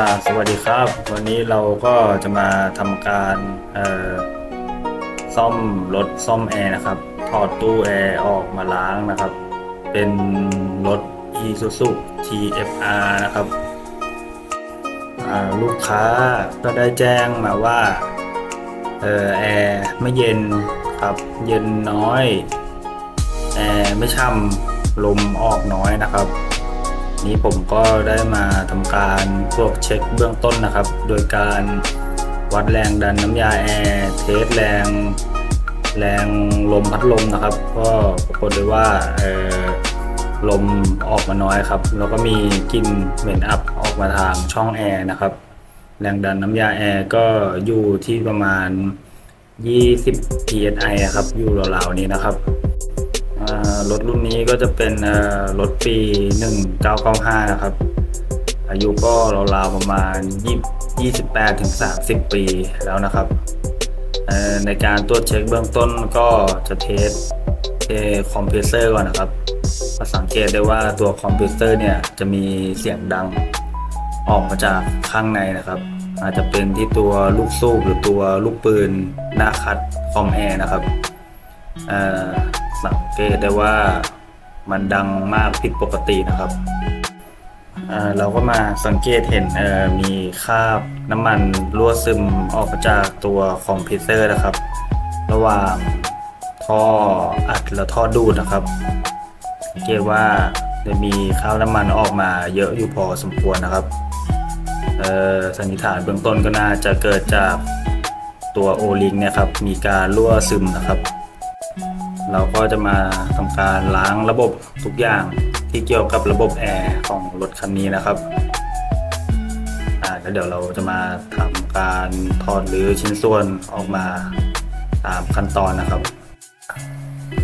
าสวัสดีครับ วันนี้เราก็จะมาทำการซ่อมรถซ่อมแอร์นะครับ ถอดตู้แอร์ออกมาล้างนะครับ เป็นรถ Isuzu TFR นะครับลูกค้าก็ได้แจ้งมาว่าออแอร์ไม่เย็นครับ เย็นน้อย แอร์ไม่ช่ำลมออกน้อยนะครับ นี้ผมก็ได้มาทำการพวกเช็คเบื้องต้นนะครับ โดยการวัดแรงดันน้ำยาแอร์เทสแรง แรงลมพัดลมนะครับ ก็ปรากฏเลยว่าลมออกมาน้อยครับ แล้วก็มีกลิ่นเหม็นอับออกมาทางช่องแอร์นะครับ แรงดันน้ำยาแอร์ก็อยู่ที่ประมาณ 20 psi ครับ อยู่ราวๆนี้นะครับ รถรุ่นนี้ก็จะเป็นเอ่อรถปี 1995 นะครับ อายุก็ราวๆประมาณ 28 ถึง 30 ปีแล้วนะครับ ในการตรวจเช็คเบื้องต้นก็จะเทสเคอมเพรสเซอร์ก่อนนะครับสังเกตได้ว่าตัวคอมเพรสเซอร์เนี่ยจะมีเสียงดังออกมาจากข้างในนะครับ อาจจะเป็นที่ตัวลูกสูบหรือตัวลูกปืนหน้าคัดคอมแอร์นะครับอ่อ สังเกตได้ว่ามันดังมากผิดปกตินะครับเราก็มาสังเกตเห็นมีคราบน้ำมันรั่วซึมออกมาจากตัวคอมเพรสเซอร์นะครับ ระหว่างท่ออัดและท่อดูดนะครับ สังเกตว่าจะมีคราบน้ำมันออกมาเยอะอยู่พอสมควรนะครับสันนิษฐานเบื้องต้นก็น่าจะเกิดจากตัวโอลิงเนี่ยครับมีการรั่วซึมนะครับ เราก็จะมาทำการล้างระบบทุกอย่างที่เกี่ยวกับระบบแอร์ของรถคันนี้นะครับแล้วเดี๋ยวเราจะมาทำการถอดหรือชิ้นส่วนออกมาตามขั้นตอนนะครับ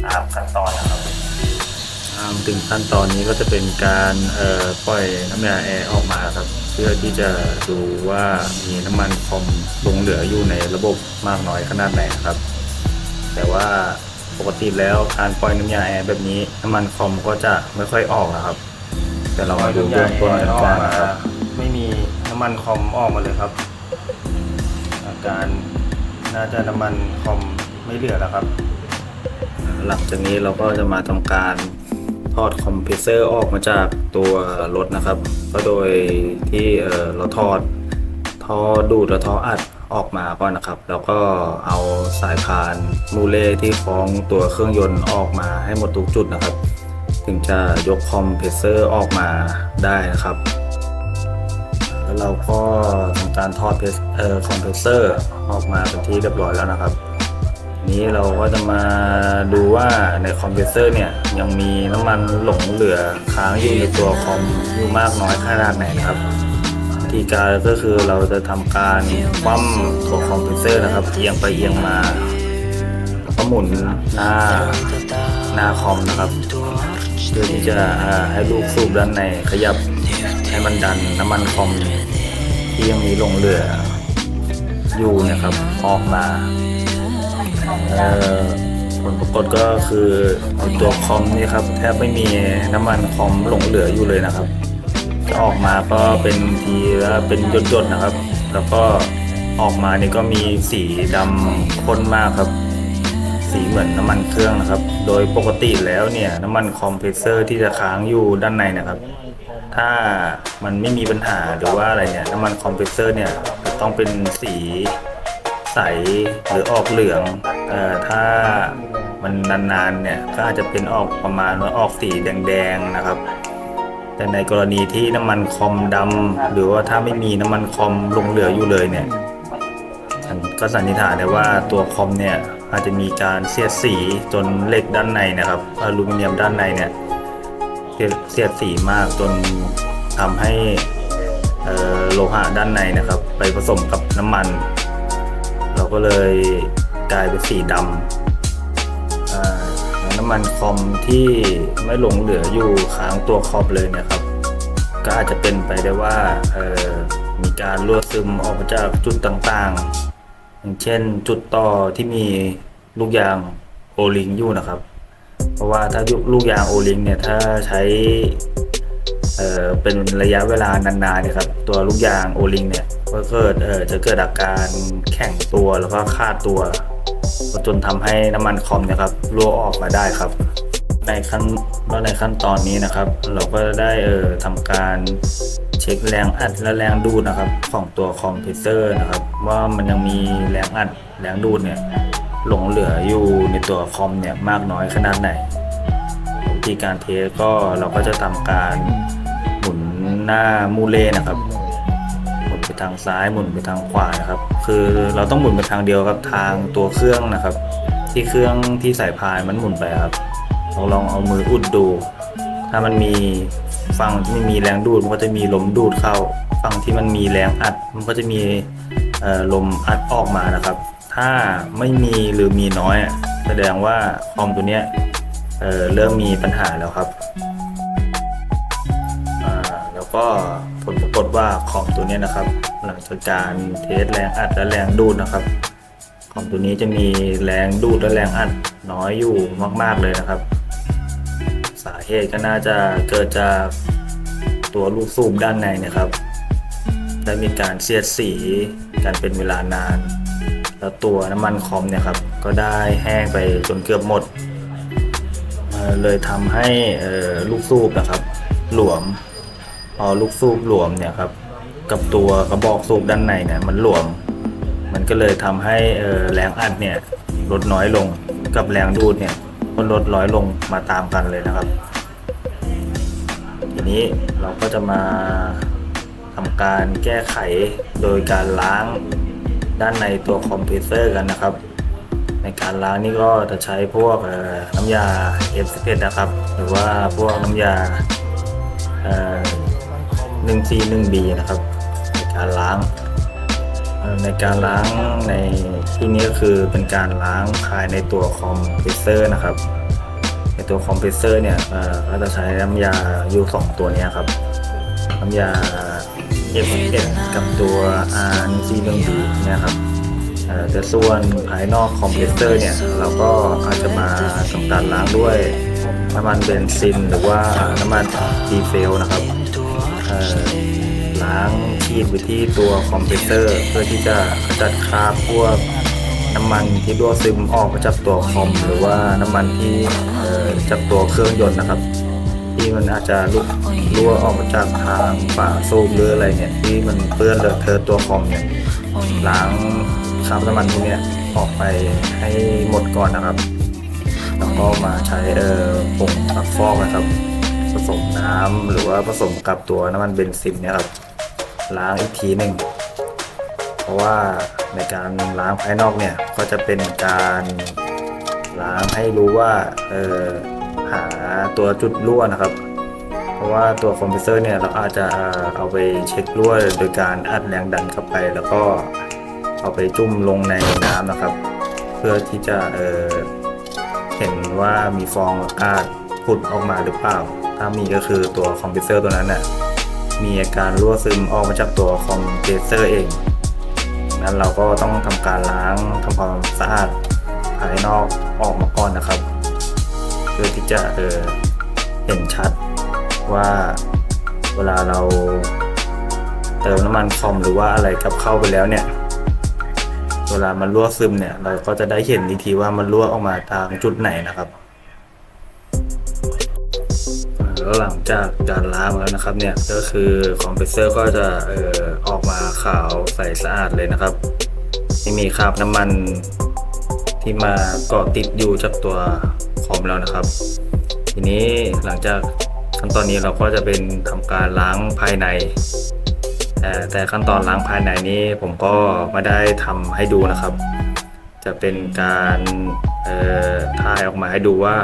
ตามขั้นตอนนะครับตามถึงขั้นตอนนี้ก็จะเป็นการเอ่อปล่อยน้ำยาแอร์ออกมาครับ เพื่อที่จะดูว่ามีน้ำมันคอมหลงเหลืออยู่ในระบบมากน้อยขนาดไหนครับ แต่ว่า ปกติแล้วการปล่อยน้ำยาแอร์แบบนี้น้ำมันคอมก็จะไม่ค่อยออกนะครับ แต่เรามาดูเบื้องต้นกันก่อนนะครับไม่มีน้ำมันคอมออกมาเลยครับ อาการน่าจะน้ำมันคอมไม่เหลือแล้วครับ หลังจากนี้เราก็จะมาทำการถอดคอมเพรสเซอร์ออกมาจากตัวรถนะครับ ก็โดยที่เอ่อเราถอดท่อดูดและท่ออัด ออกมาก่อนนะครับ แล้วก็เอาสายพานมูเล่ที่คล้องตัวเครื่องยนต์ออกมาให้หมดทุกจุดนะครับ ถึงจะยกคอมเพรสเซอร์ออกมาได้นะครับ แล้วเราก็ทำการทอดเอ่อคอมเพรสเซอร์ออกมาเป็นที่เรียบร้อยแล้วนะครับ นี้เราก็จะมาดูว่าในคอมเพรสเซอร์เนี่ยยังมีน้ำมันหลงเหลือค้างอยู่ในตัวคอมอยู่มากน้อยขนาดไหนนะครับ ธีการก็คือเราจะทำการคว่ำตัวคอมเพรสเซอร์นะครับเอียงไปเอียงมาแล้วก็หมุนหน้าหน้าคอมนะครับเพื่อที่จะให้ลูกสูบด้านในขยับให้มันดันน้ำมันคอมที่ยังมีหลงเหลืออยู่นะครับออกมาผลปรากฏก็คือตัวคอมนี่ครับแทบไม่มีน้ำมันคอมหลงเหลืออยู่เลยนะครับ จะออกมาก็เป็นทีละเป็นหยดๆนะครับ แล้วก็ออกมานี่ก็มีสีดำข้นมากครับ สีเหมือนน้ำมันเครื่องนะครับ โดยปกติแล้วเนี่ยน้ำมันคอมเพรสเซอร์ที่จะค้างอยู่ด้านในนะครับ ถ้ามันไม่มีปัญหาหรือว่าอะไรเนี่ยน้ำมันคอมเพรสเซอร์เนี่ยจะต้องเป็นสีใสหรือออกเหลืองเอ่อถ้ามันนานๆเนี่ยก็อาจจะเป็นออกประมาณว่าออกสีแดงๆนะครับ แต่ในกรณีที่น้ำมันคอมดำหรือว่าถ้าไม่มีน้ำมันคอมหลงเหลืออยู่เลยเนี่ยฉันก็สันนิษฐานได้ว่าตัวคอมเนี่ยอาจจะมีการเสียดสีจนเหล็กด้านในนะครับอลูมิเนียมด้านในเนี่ยเสียดสีมากจนทำให้โลหะด้านในนะครับ ไปผสมกับน้ำมัน เราก็เลยกลายเป็นสีดำอ่า น้ำมันคอมที่ไม่หลงเหลืออยู่ค้างตัวคอมเลยเนะครับ ก็อาจจะเป็นไปได้ว่ามีการรั่วซึมออกมาจากจุดต่างๆ อย่างเช่นจุดต่อที่มีลูกยางโอลิงอยู่นะครับ เพราะว่าถ้าลูกยางโอลิงเนี่ยถ้าใช้เเป็นระยะเวลานานๆเนี่ยครับ ตัวลูกยางโอลิงเนี่ยก็เกิดจะเกิดอาการแข็งตัวแล้วก็คาดตัว จนทำให้น้ำมันคอมเนะครับรั่วออกมาได้ครับ ในขั้นแล้วในขั้นตอนนี้นะครับ เราก็ได้เอ่อทำการเช็คแรงอัดและแรงดูดนะครับ ของตัวคอมเพรสเซอร์นะครับ ว่ามันยังมีแรงอัดแรงดูดเนี่ยหลงเหลืออยู่ในตัวคอมเนี่ยมากน้อยขนาดไหนวิธีการเทสก็เราก็จะทำการหมุนหน้ามูเล่นะครับ ทางซ้ายหมุนไปทางขวานะครับ คือเราต้องหมุนไปทางเดียวกับทางตัวเครื่องนะครับ ที่เครื่องที่สายพานมันหมุนไปครับเราลองเอามืออุดดู ถ้ามันมีฝั่งที่ม่มีแรงดูดมันก็จะมีลมดูดเข้าฝั่งที่มันมีแรงอัดมันก็จะมีลมอัดออกมานะครับ ถ้าไม่มีหรือมีน้อยแสดงว่าคอมตัวเนี้ยเเริ่มมีปัญหาแล้วครับ แล้วก็ ผลปรากฏว่าคอมตัวนี้นะครับ หลังจากการเทสแรงอัดและแรงดูดนะครับคอมตัวนี้จะมีแรงดูดและแรงอัดน้อยอยู่มาก ๆเลยนะครับ สาเหตุก็น่าจะเกิดจากตัวลูกสูบด้านในนะครับ ได้มีการเสียดสีกันเป็นเวลานาน แล้วตัวน้ำมันคอมเนี่ยครับ ก็ได้แห้งไปจนเกือบหมดเเลยทำให้ลูกสูบนะครับ หลวม พอลูกสูบหลวมเนี่ยครับกับตัวกระบอกสูบด้านในเนี่ยมันหลวม มันก็เลยทำให้แรงอัดเนี่ยลดน้อยลงกับแรงดูดเนี่ยก็ลดน้อยลงมาตามกันเลยนะครับ ทีนี้เราก็จะมาทำการแก้ไขโดยการล้างด้านในตัวคอมเพรสเซอร์กันนะครับ ในการล้างนี่ก็จะใช้พวกน้ำยา F11 นะครับ หรือว่าพวกน้ำยา 1C 1B นะครับ ในการล้าง ในการล้างในที่นี้ก็คือเป็นการล้างภายในตัวคอมเพรสเซอร์นะครับ ในตัวคอมเพรสเซอร์เนี่ยเอ่อก็จะใช้น้ำยาอยู่สองตัวนี้ครับ น้ำยา F1 กับตัว R1C1B เนี่ยครับแต่ส่วนภายนอกคอมเพรสเซอร์เนี่ย เราก็อาจจะมาทำการล้างด้วยน้ำมันเบนซินหรือว่าน้ำมันดีเซลนะครับ ล้างฉีดไปที่ตัวคอมเพรสเซอร์ เพื่อที่จะขจัดคราบพวกน้ำมันที่รั่วซึมออกมาจากตัวคอม หรือว่าน้ำมันที่จากตัวเครื่องยนต์นะครับ ที่มันอาจจะลุกรั่วออกมาจากทางฝาสูบหรืออะไรเนี่ยที่มันเปื้อนเลอะเทอะตัวคอมเนี่ยล้างคราบน้ำมันพวกนี้ออกไปให้หมดก่อนนะครับแล้วก็มาใช้เอ่อผงซักฟอกนะครับ ผสมน้ำหรือว่าผสมกับตัวน้ำมันเบนซินเนี่ยครับล้างอีกทีหนึ่งเพราะว่าในการล้างภายนอกเนี่ยก็จะเป็นการล้างให้รู้ว่าเออหาตัวจุดรั่วนะครับ เพราะว่าตัวคอมเพรสเซอร์เนี่ยเราอาจจะเอาไปเช็ครั่วโดยการอัดแรงดันเข้าไป แล้วก็เอาไปจุ่มลงในน้ำนะครับ เพื่อที่จะเออเห็นว่ามีฟองอากาศผุดออกมาหรือเปล่า ถ้ามีก็คือตัวคอมเพรสเซอร์ตัวนั้นน่ะมีอาการรั่วซึมออกมาจากตัวคอมเพรสเซอร์เอง นั้นเราก็ต้องทำการล้างทำความสะอาดภายนอกออกมาก่อนนะครับ เพื่อที่จะเออเห็นชัดว่าเวลาเราเติมน้ำมันคอมหรือว่าอะไรกับเข้าไปแล้วเนี่ย เวลามันรั่วซึมเนี่ย เราก็จะได้เห็นอีกทีว่ามันรั่วออกมาทางจุดไหนนะครับ แล้วหลังจากการล้างแล้วนะครับเนี่ยก็คือคอมเพรสเซอร์ก็จะเอ่อออกมาขาวใสสะอาดเลยนะครับไม่มีคราบน้ำมันที่มาเกาะติดอยู่จากตัวคอมแล้วนะครับ ทีนี้หลังจากขั้นตอนนี้เราก็จะเป็นทำการล้างภายใน แต่ขั้นตอนล้างภายในนี้ผมก็ไม่ได้ทำให้ดูนะครับ จะเป็นการถ่ายออกมาให้ดูว่า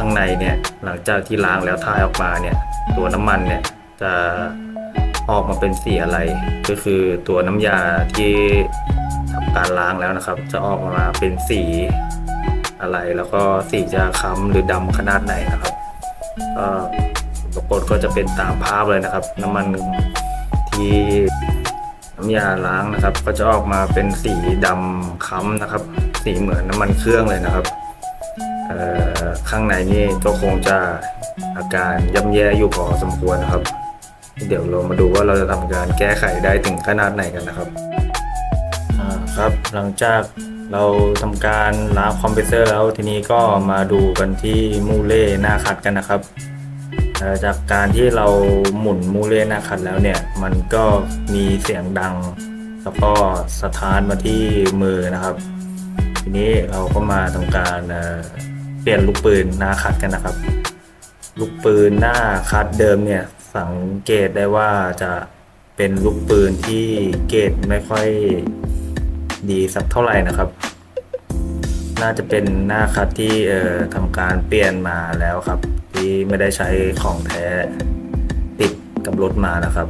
ข้างในเนี่ยหลังจากที่ล้างแล้วถ่ายออกมาเนี่ยตัวน้ำมันเนี่ยจะออกมาเป็นสีอะไร ก็คือตัวน้ำยาที่ทำการล้างแล้วนะครับ จะออกมาเป็นสีอะไรแล้วก็สีจะค้ำหรือดำขนาดไหนนะครับก็ปรากฏก็จะเป็นตามภาพเลยนะครับ น้ำมันที่น้ำยาล้างนะครับ ก็จะออกมาเป็นสีดำค้ำนะครับ สีเหมือนน้ำมันเครื่องเลยนะครับ ข้างในนี่ก็คงจะอาการย่ำแย่อยู่พอสมควรนะครับ เดี๋ยวเรามาดูว่าเราจะทำการแก้ไขได้ถึงขนาดไหนกันนะครับครับหลังจากเราทำการล้างคอมเพรสเซอร์แล้วทีนี้ก็มาดูกันที่มูเล่หน้าขัดกันนะครับจากการที่เราหมุนมูเล่หน้าขัดแล้วเนี่ย มันก็มีเสียงดัง แล้วก็สะท้านมาที่มือนะครับ ทีนี้เราก็มาทำการ เปลี่ยนลูกปืนหน้าคัดกันนะครับ ลูกปืนหน้าคัดเดิมเนี่ยสังเกตได้ว่าจะเป็นลูกปืนที่เกรดไม่ค่อยดีสักเท่าไหร่นะครับ น่าจะเป็นหน้าคัดที่เอ่อทำการเปลี่ยนมาแล้วครับ ที่ไม่ได้ใช้ของแท้ติดกับรถมานะครับ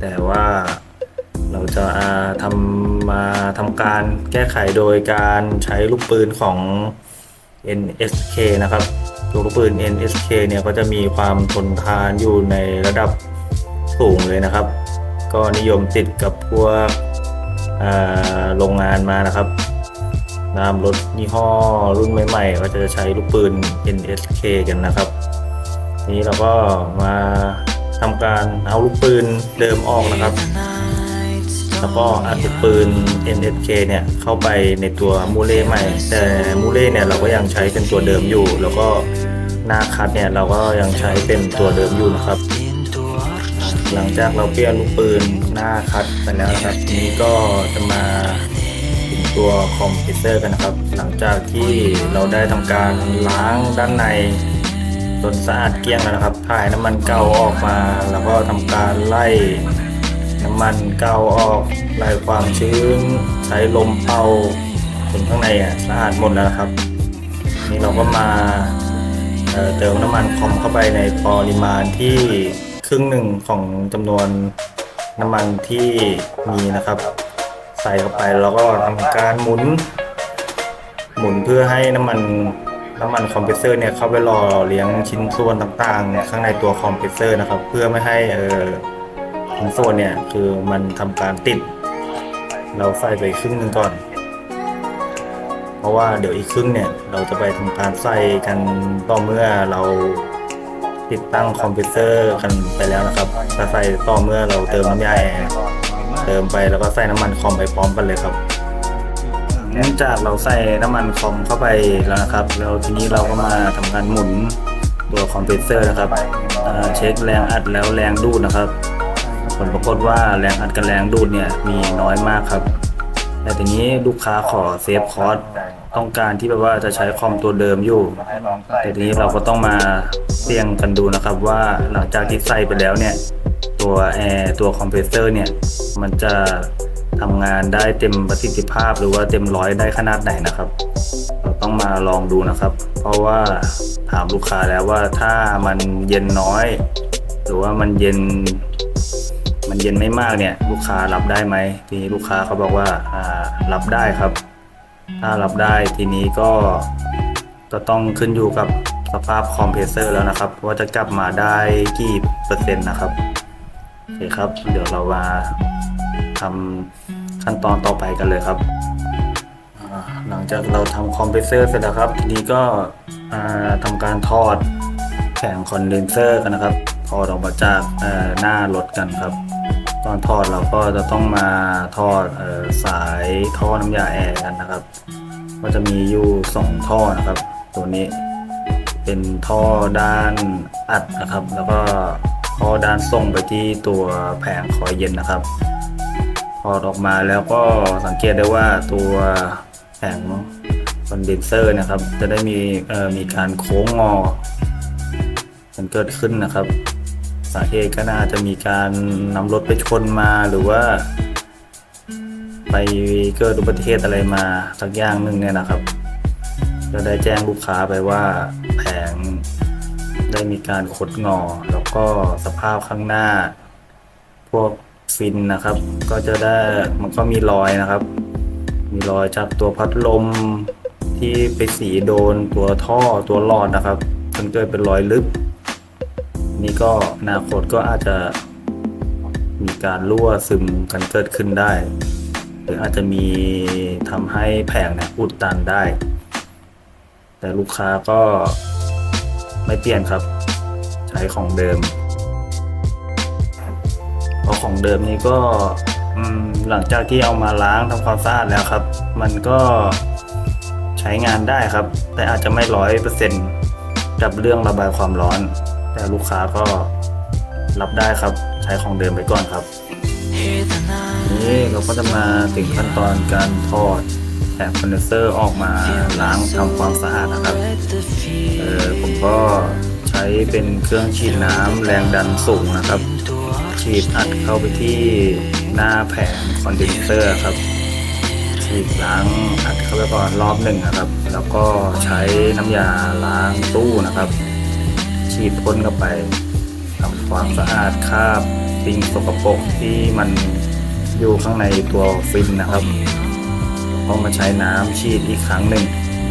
แต่ว่าเราจะาทำมาทำการแก้ไขโดยการใช้ลูกปืนของ NSK นะครับตัวลูกปืน NSK เนี่ยก็จะมีความทนทานอยู่ในระดับสูงเลยนะครับ ก็นิยมติดกับพวกโรงงานมานะครับตามรถยี่ห้อรุ่นใหม่ๆ ก็จะใช้ลูกปืน NSK กันนะครับทีนี้เราก็มาทำการเอาลูกปืนเดิมออกนะครับ แล้วก็อัดลูกปืน NSK เนี่ยเข้าไปในตัวมูเล่ใหม่ แต่มูเล่เนี่ยเราก็ยังใช้เป็นตัวเดิมอยู่ แล้วก็หน้าคัดเนี่ยเราก็ยังใช้เป็นตัวเดิมอยู่นะครับ หลังจากเราเปลี่ยนลูกปืนหน้าคัดไปแล้วนะครับทีนี้ก็จะมาถึงตัวคอมพิวเตอร์กันนะครับ หลังจากที่เราได้ทำการล้างด้านในจนสะอาดเกลี้ยงแล้วนะครับถ่ายน้ำมันเก่าออกมา แล้วก็ทำการไล่ น้ำมันเกาออกไล่ความชื้น ใช้ลมเป่าจนข้างในอะสะอาดหมดแล้วครับ นี่เราก็มาเติมน้ำมันคอมเข้าไปในปริมาณที่ครึ่งหนึ่งของจำนวนน้ำมันที่มีนะครับ ใส่เข้าไปแล้วก็ทำการหมุน หมุนเพื่อให้น้ำมันน้ำมันคอมเพรสเซอร์เนี่ยเข้าไปหล่อเลี้ยงชิ้นส่วนต่างๆข้างในตัวคอมเพรสเซอร์นะครับ เพื่อไม่ให้เออ ชิ้นส่วนเนี่ยคือมันทำการติด เราใส่ไปครึ่งหนึงก่อน เพราะว่าเดี๋ยวอีกครึ่งเนี่ยเราจะไปทำการใส่กันต่อเมื่อเราติดตั้งคอมพิวเตอร์กันไปแล้วนะครับจะใส่ต่อเมื่อเราเติมน้ำยาแอร์เติมไปแล้วก็ใส่น้ำมันคอมไปพร้อมกันเลยครับเนื่องจากเราใส่น้ำมันคอมเข้าไปแล้วนะครับ แล้วทีนี้เราก็มาทำการหมุนตัวคอมพิวเตอร์นะครับเช็คแรงอัดแล้วแรงดูดนะครับ ผลปรากฏว่าแรงอัดกับแรงดูดเนี่ยมีน้อยมากครับ แต่ทีนี้ลูกค้าขอเซฟคอสต้องการที่แบบว่าจะใช้คอมตัวเดิมอยู่ แต่ทีนี้เราก็ต้องมาเสี่ยงกันดูนะครับว่าหลังจากที่ใส่ไปแล้วเนี่ย ตัวแอร์ตัวคอมเพรสเซอร์เนี่ย มันจะทำงานได้เต็มประสิทธิภาพหรือว่าเต็มร้อยได้ขนาดไหนนะครับ เราต้องมาลองดูนะครับ เพราะว่าถามลูกค้าแล้วว่าถ้ามันเย็นน้อย หรือว่ามันเย็น มันเย็นไม่มากเนี่ย ลูกค้ารับได้ไหมทีนี้ลูกค้าเขาบอกว่าอ่ารับได้ครับ ถ้ารับได้ทีนี้ก็ก็ต้องขึ้นอยู่กับสภาพคอมเพรสเซอร์แล้วนะครับ ว่าจะกลับมาได้กี่เปอร์เซ็นต์นะครับโอเคครับ เดี๋ยวเรามาทำขั้นตอนต่อไปกันเลยครับหลังจากเราทำคอมเพรสเซอร์เสร็จแล้วครับ ทีนี้ก็อ่าทำการทอดแผงคอนเดนเซอร์กันนะครับ ถอดออกมาจากหน้ารถกันครับ ตอนทอดเราก็จะต้องมาทอดออสายท่อน้ำยาแอร์กันนะครับ ก็จะมีอยู่สองท่อนะครับ ตัวนี้เป็นท่อด้านอัดนะครับ แล้วก็ท่อด้านส่งไปที่ตัวแผงคอยเย็นนะครับถอดออกมาแล้วก็สังเกตได้ว่าตัวแผงคอนเดนเซอร์นะครับ จะได้มีมีการโค้งงอมันเกิดขึ้นนะครับ สาเหตุก็น่าจะมีการนำรถไปชนมาหรือว่า ไปเกิดอุบัติเหตุอะไรมาสักอย่างหนึ่งเนี่ยนะครับก็ได้แจ้งลูกค้าไปว่าแผงได้มีการคดงอ แล้วก็สภาพข้างหน้า พวกฟินนะครับ ก็จะได้มันก็มีรอยนะครับ มีรอยจากตัวพัดลมที่ไปสีโดนตัวท่อตัวหลอดนะครับ จนเกิดเป็นรอยลึก นี่ก็อนาคตก็อาจจะมีการรั่วซึมกันเกิดขึ้นได้ หรืออาจจะมีทำให้แผงเนี่ยอุดตันได้ แต่ลูกค้าก็ไม่เปลี่ยนครับ ใช้ของเดิมเพราะของเดิมนี้ก็หลังจากที่เอามาล้างทำความสะอาดแล้วครับ มันก็ใช้งานได้ครับ แต่อาจจะไม่ร้อยเปอร์เซ็นต์กับเรื่องระบายความร้อน แต่ลูกค้าก็รับได้ครับใช้ของเดิมไปก่อนครับนี่เราก็จะมาถึงขั้นตอนการทอดแถบคอนเดนเซอร์ออกมาล้างทำความสะอาดนะครับเออผมก็ใช้เป็นเครื่องฉีดน้ำแรงดันสูงนะครับ ฉีดอัดเข้าไปที่หน้าแผงคอนเดนเซอร์ครับฉีดล้างอัดเข้าไปก่อนรอบหนึ่งนะครับ แล้วก็ใช้น้ำยาล้างตู้นะครับ ฉีดพ่นเข้าไปทำความสะอาดคราบสิ่งสกปรกที่มันอยู่ข้างในตัวฟินนะครับก็มาใช้น้ำฉีดอีกครั้งหนึ่ง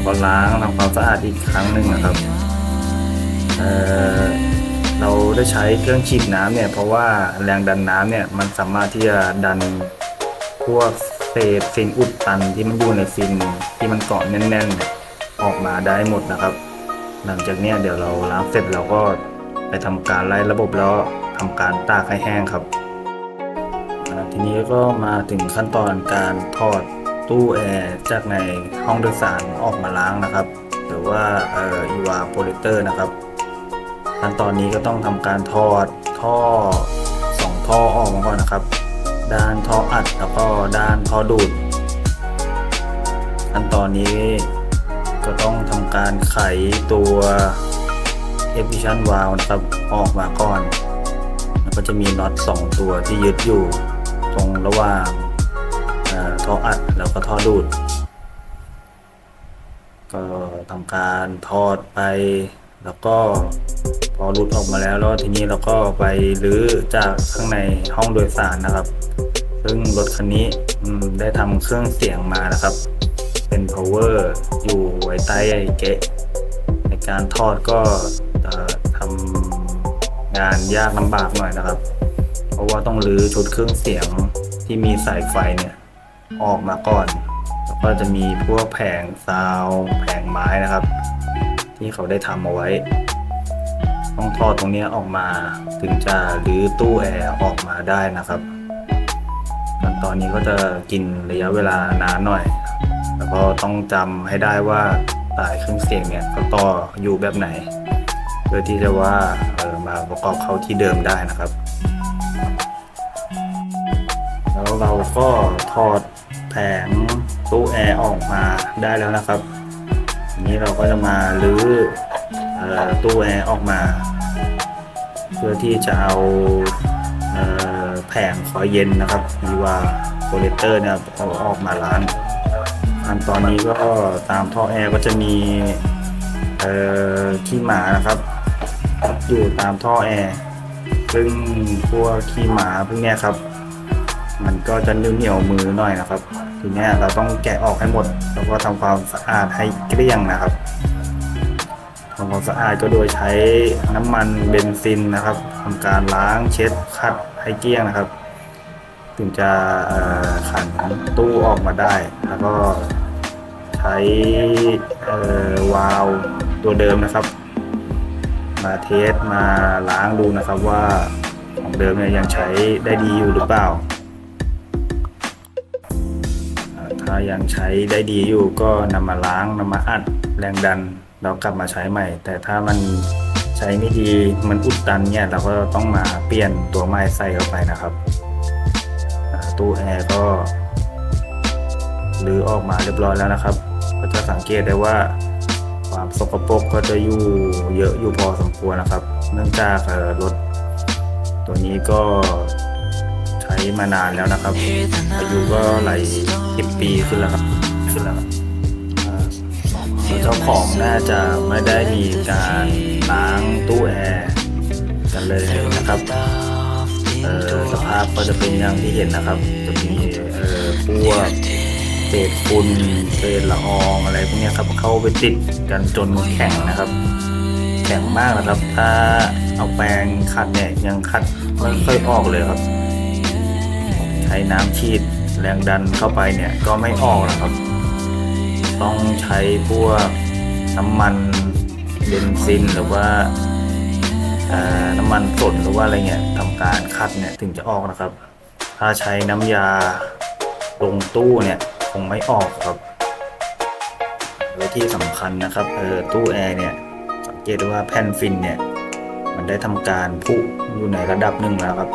ก็ล้างทำความสะอาดอีกครั้งหนึ่งนะครับเเราได้ใช้เครื่องฉีดน้ำเนี่ยเพราะว่าแรงดันน้ำเนี่ยมันสามารถที่จะดันพวกเศษฟินอุดตันที่มันอยู่ในฟินที่มันเกาะแน่น ๆ ออกมาได้หมดนะครับ หลังจากนี้เดี๋ยวเราล้างเสร็จเราก็ไปทำการไล่ระบบแล้วทำการตากให้แห้งครับ ทีนี้ก็มาถึงขั้นตอนการทอดตู้แอร์จากในห้องโดยสารออกมาล้างนะครับ หรือว่าเอ่ออีวาโปลิเตอร์นะครับขั้นตอนนี้ก็ต้องทำการทอดท่อสองท่อออกมาก่อนนะครับ ด้านท่ออัดแล้วก็ด้านท่อดูดขั้นตอนนี้ ก็ต้องทำการไขตัว e f f i c i e n t valve นะครับ ออกมาก่อน แล้วก็จะมีน็อต2 ตัวที่ยึดอยู่ตรงระหว่างท่ออัดแล้วก็ท่อดูด ก็ทำการทอดไป แล้วก็พอหลุดออกมาแล้วแล้วทีนี้เราก็ไปรื้อจากข้างในห้องโดยสารนะครับ ซึ่งรถคันนี้ได้ทำเครื่องเสียงมานะครับ เป็น power อยู่ไว้ใต้เกะในการทอดก็จะทำงานยากลำบากหน่อยนะครับ เพราะว่าต้องรื้อชุดเครื่องเสียงที่มีสายไฟเนี่ยออกมาก่อน แล้วก็จะมีพวกแผงซาวแผงไม้นะครับ ที่เขาได้ทำเอาไว้ ต้องทอดตรงนี้ออกมาถึงจะรื้อตู้แอร์ออกมาได้นะครับขั้นตอนนี้ก็จะกินระยะเวลานานหน่อย ก็ต้องจำให้ได้ว่าสายเครื่องเสียงเนี่ยเขาต่ออยู่แบบไหน เพื่อที่จะว่าเออมาประกอบเข้าที่เดิมได้นะครับ แล้วเราก็ถอดแผงตู้แอร์ออกมาได้แล้วนะครับทีนี้เราก็จะมารื้อเอ่อตู้แอร์ออกมา เพื่อที่จะเอาเออแผงคอยเย็นนะครับหรือว่าโปรเลเตอร์เนี่ยเอาออกมาล้าง อันตอนนี้ก็ตามท่อแอร์ก็จะมีเอ่อขี้หมานะครับอยู่ตามท่อแอร์ซึ่งพวกขี้หมาพวกเนี้ยครับ มันก็จะเหนียวเหนียวมือหน่อยนะครับ ทีเนี้ยเราต้องแกะออกให้หมด แล้วก็ทำความสะอาดให้เกลี้ยงนะครับทำความสะอาดก็โดยใช้น้ำมันเบนซินนะครับทำการล้างเช็ดคัดให้เกลี้ยงนะครับ ถึงจะขันตู้ออกมาได้ แล้วก็ใช้วาล์วตัวเดิมนะครับ มาเทสมาล้างดูนะครับว่าของเดิมเนี่ยยังใช้ได้ดีอยู่หรือเปล่า ถ้ายังใช้ได้ดีอยู่ก็นำมาล้างนำมาอัดแรงดันแล้วกลับมาใช้ใหม่ แต่ถ้ามันใช้ไม่ดีมันอุดตันเนี่ยเราก็ต้องมาเปลี่ยนตัวไม้ใส่เข้าไปนะครับ ตู้แอร์ก็รื้อออกมาเรียบร้อยแล้วนะครับ ก็จะสังเกตได้ว่าความสกปรกก็จะอยู่เยอะอยู่พอสมควรนะครับ เนื่องจากรถตัวนี้ก็ใช้มานานแล้วนะครับ อายุก็หลายสิบปีขึ้นแล้วครับขึ้นแล้วครับอ่าเจ้าของน่าจะไม่ได้มีการล้างตู้แอร์กันเลยนะครับ เอ่อาพก็จะเป็นอย่างที่เห็นนะครับ จะมีเอ่อพวกเศษฝุ่นเศษละอองอะไรพวกนี้ครับเข้าไปติดกันจนแข็งนะครับ แข็งมากนะครับ ถ้าเอาแปรงขัดเนี่ยยังขัดไม่ค่อยออกเลยครับ ใช้น้ำฉีดแรงดันเข้าไปเนี่ยก็ไม่ออกนะครับ ต้องใช้พวกน้ำมันเบนซินหรือว่า มันสดหรือว่าอะไรเงี้ยทำการคัดเนี่ยถึงจะออกนะครับ ถ้าใช้น้ำยาลงตู้เนี่ยคงไม่ออกครับและที่สำคัญนะครับเออตู้แอร์เนี่ยสังเกตได้ว่าแผ่นฟินเนี่ยมันได้ทำการพุอยู่ในระดับหนึ่งแล้วครับ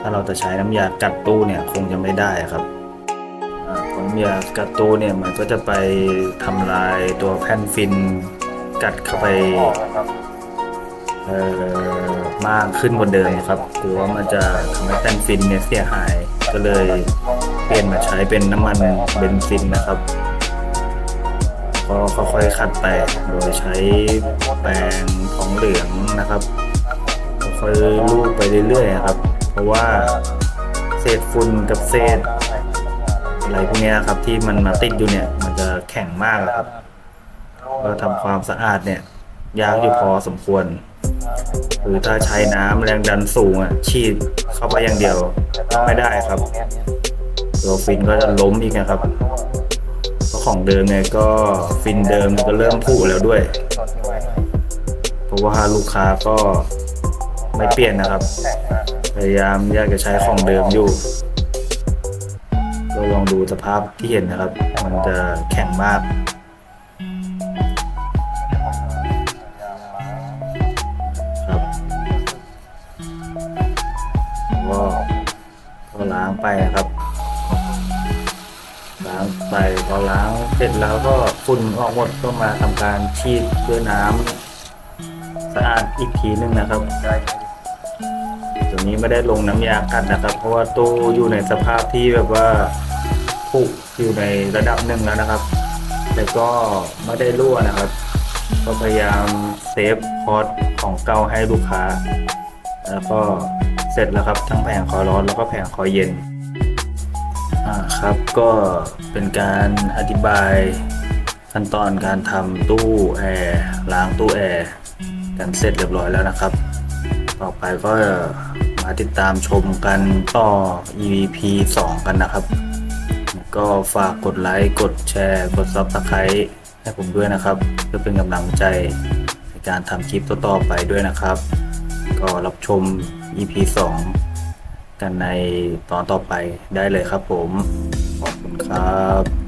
ถ้าเราจะใช้น้ำยากัดตู้เนี่ยคงจะไม่ได้ครับอ่าผลน้ำยากัดตู้เนี่ยมันก็จะไปทำลายตัวแผ่นฟินกัดเข้าไปเอ่อ มากขึ้นกว่าเดิมครับกลัวมันจะทำให้แผ่นฟินเนี่ยเสียหาย ก็เลยเปลี่ยนมาใช้เป็นน้ำมันเบนซินนะครับก็ค่อยๆขัดไปโดยใช้แปรงทองเหลืองนะครับค่อยๆลูบไปเรื่อยๆครับ เพราะว่าเศษฝุ่นกับเศษอะไรพวกนี้ครับที่มันมาติดอยู่เนี่ยมันจะแข็งมากครับ ก็ทำความสะอาดเนี่ยยากอยู่พอสมควร คือถ้าใช้น้ำแรงดันสูงอะ ฉีดเข้าไปอย่างเดียวก็ไม่ได้ครับ ตัวฟินก็จะล้มอีกนะครับเพราะของเดิมเนี่ยก็ฟินเดิมก็เริ่มผุแล้วด้วย เพราะว่าลูกค้าก็ไม่เปลี่ยนนะครับ พยายามอยากจะใช้ของเดิมอยู่ก็ลองดูสภาพที่เห็นนะครับ มันจะแข็งมาก ไปนะครับล้างไปพอล้างเสร็จแล้วก็ฝุ่นออกหมดก็มาทำการฉีดด้วยน้ำสะอาดอีกทีหนึงนะครับตัวนี้ไม่ได้ลงน้ำยากันนะครับ เพราะว่าตู้อยู่ในสภาพที่แบบว่าผุอยู่ในระดับหนึ่งแล้วนะครับ แต่ก็ไม่ได้รั่วนะครับ ก็พยายามเซฟคอร์สของเก่าให้ลูกค้า แล้วก็เสร็จแล้วครับทั้งแผงคอยร้อนแล้วก็แผงคอยเย็น ครับก็เป็นการอธิบายขั้นตอนการทำตู้แอร์ล้างตู้แอร์กันเสร็จเรียบร้อยแล้วนะครับ ต่อไปก็มาติดตามชมกันต่อ EP 2 กันนะครับ ก็ฝากกดไลค์กดแชร์กด Subscribe ให้ผมด้วยนะครับเพื่อเป็นกำลังใจในการทำคลิปต่อๆไปด้วยนะครับ ก็รับชม EP 2 กันในตอนต่อไปได้เลยครับผม ขอบคุณครับ